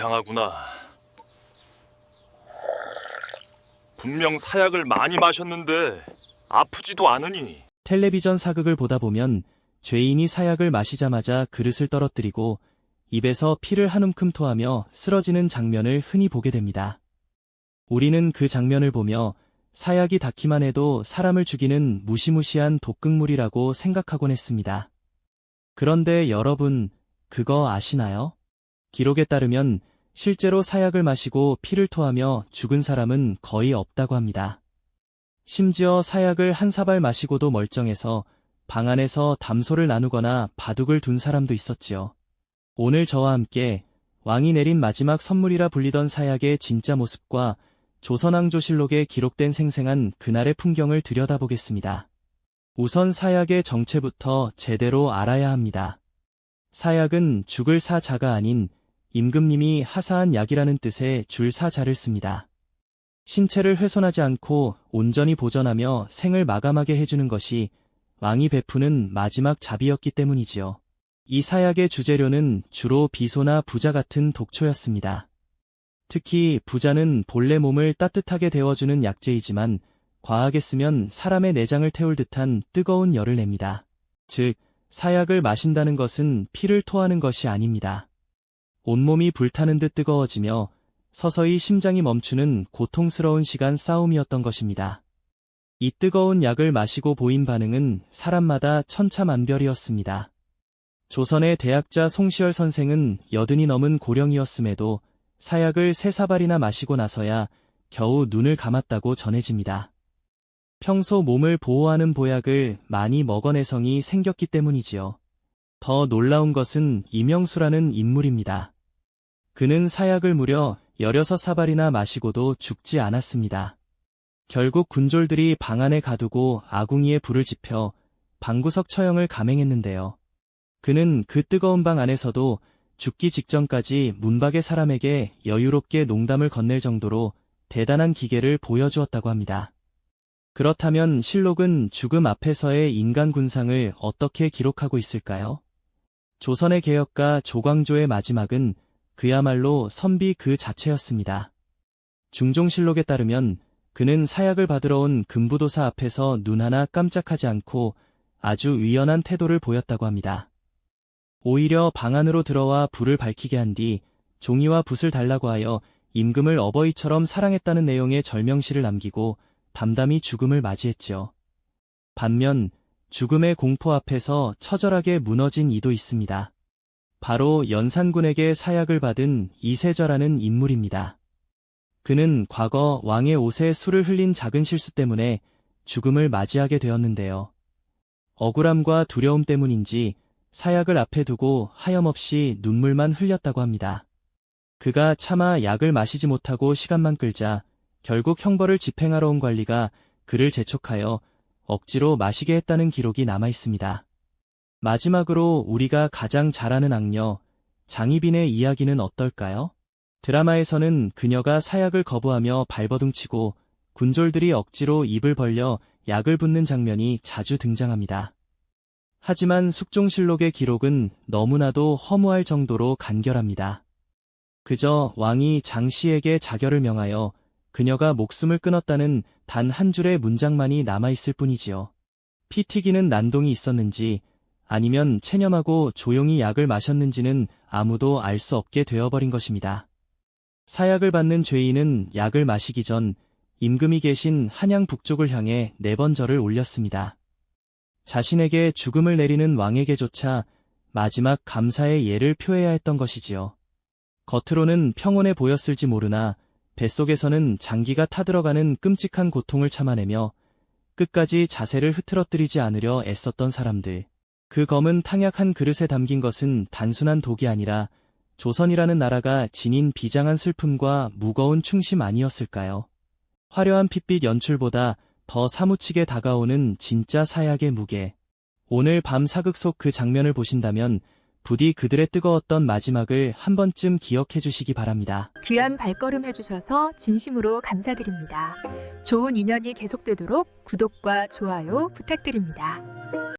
이상하구나. 분명 사약을 많이 마셨는데 아프지도 않으니 텔레비전 사극을 보다 보면 죄인이 사약을 마시자마자 그릇을 떨어뜨리고 입에서 피를 한 움큼 토하며 쓰러지는 장면을 흔히 보게 됩니다. 우리는 그 장면을 보며 사약이 닿기만 해도 사람을 죽이는 무시무시한 독극물이라고 생각하곤 했습니다. 그런데 여러분, 그거 아시나요? 기록에 따르면 실제로 사약을 마시고 피를 토하며 죽은 사람은 거의 없다고 합니다. 심지어 사약을 한 사발 마시고도 멀쩡해서 방 안에서 담소를 나누거나 바둑을 둔 사람도 있었지요. 오늘 저와 함께 왕이 내린 마지막 선물이라 불리던 사약의 진짜 모습과 조선왕조실록에 기록된 생생한 그날의 풍경을 들여다보겠습니다. 우선 사약의 정체부터 제대로 알아야 합니다. 사약은 죽을 사자가 아닌 임금님이 하사한 약이라는 뜻의 줄사자를 씁니다. 신체를 훼손하지 않고 온전히 보전하며 생을 마감하게 해주는 것이 왕이 베푸는 마지막 자비였기 때문이지요. 이 사약의 주재료는 주로 비소나 부자 같은 독초였습니다. 특히 부자는 본래 몸을 따뜻하게 데워주는 약재이지만 과하게 쓰면 사람의 내장을 태울 듯한 뜨거운 열을 냅니다. 즉, 사약을 마신다는 것은 피를 토하는 것이 아닙니다. 온몸이 불타는 듯 뜨거워지며 서서히 심장이 멈추는 고통스러운 시간 싸움이었던 것입니다. 이 뜨거운 약을 마시고 보인 반응은 사람마다 천차만별이었습니다. 조선의 대학자 송시열 선생은 여든이 넘은 고령이었음에도 사약을 세 사발이나 마시고 나서야 겨우 눈을 감았다고 전해집니다. 평소 몸을 보호하는 보약을 많이 먹어 내성이 생겼기 때문이지요. 더 놀라운 것은 이명수라는 인물입니다. 그는 사약을 무려 16사발이나 마시고도 죽지 않았습니다. 결국 군졸들이 방 안에 가두고 아궁이에 불을 지펴 방구석 처형을 감행했는데요. 그는 그 뜨거운 방 안에서도 죽기 직전까지 문박의 사람에게 여유롭게 농담을 건넬 정도로 대단한 기계를 보여주었다고 합니다. 그렇다면 실록은 죽음 앞에서의 인간 군상을 어떻게 기록하고 있을까요? 조선의 개혁가 조광조의 마지막은 그야말로 선비 그 자체였습니다. 중종실록에 따르면 그는 사약을 받으러 온 금부도사 앞에서 눈 하나 깜짝하지 않고 아주 위연한 태도를 보였다고 합니다. 오히려 방 안으로 들어와 불을 밝히게 한 뒤 종이와 붓을 달라고 하여 임금을 어버이처럼 사랑했다는 내용의 절명시를 남기고 담담히 죽음을 맞이했지요. 반면 죽음의 공포 앞에서 처절하게 무너진 이도 있습니다. 바로 연산군에게 사약을 받은 이세저라는 인물입니다. 그는 과거 왕의 옷에 술을 흘린 작은 실수 때문에 죽음을 맞이하게 되었는데요. 억울함과 두려움 때문인지 사약을 앞에 두고 하염없이 눈물만 흘렸다고 합니다. 그가 차마 약을 마시지 못하고 시간만 끌자 결국 형벌을 집행하러 온 관리가 그를 재촉하여 억지로 마시게 했다는 기록이 남아 있습니다. 마지막으로 우리가 가장 잘 아는 악녀, 장희빈의 이야기는 어떨까요? 드라마에서는 그녀가 사약을 거부하며 발버둥치고 군졸들이 억지로 입을 벌려 약을 붓는 장면이 자주 등장합니다. 하지만 숙종실록의 기록은 너무나도 허무할 정도로 간결합니다. 그저 왕이 장씨에게 자결을 명하여 그녀가 목숨을 끊었다는 단 한 줄의 문장만이 남아있을 뿐이지요. 피 튀기는 난동이 있었는지 아니면 체념하고 조용히 약을 마셨는지는 아무도 알 수 없게 되어버린 것입니다. 사약을 받는 죄인은 약을 마시기 전 임금이 계신 한양 북쪽을 향해 네 번 절을 올렸습니다. 자신에게 죽음을 내리는 왕에게조차 마지막 감사의 예를 표해야 했던 것이지요. 겉으로는 평온해 보였을지 모르나 뱃속에서는 장기가 타들어가는 끔찍한 고통을 참아내며 끝까지 자세를 흐트러뜨리지 않으려 애썼던 사람들. 그 검은 탕약 한 그릇에 담긴 것은 단순한 독이 아니라 조선이라는 나라가 지닌 비장한 슬픔과 무거운 충심 아니었을까요? 화려한 핏빛 연출보다 더 사무치게 다가오는 진짜 사약의 무게. 오늘 밤 사극 속 그 장면을 보신다면 부디 그들의 뜨거웠던 마지막을 한 번쯤 기억해 주시기 바랍니다. 귀한 발걸음 해주셔서 진심으로 감사드립니다. 좋은 인연이 계속되도록 구독과 좋아요 부탁드립니다.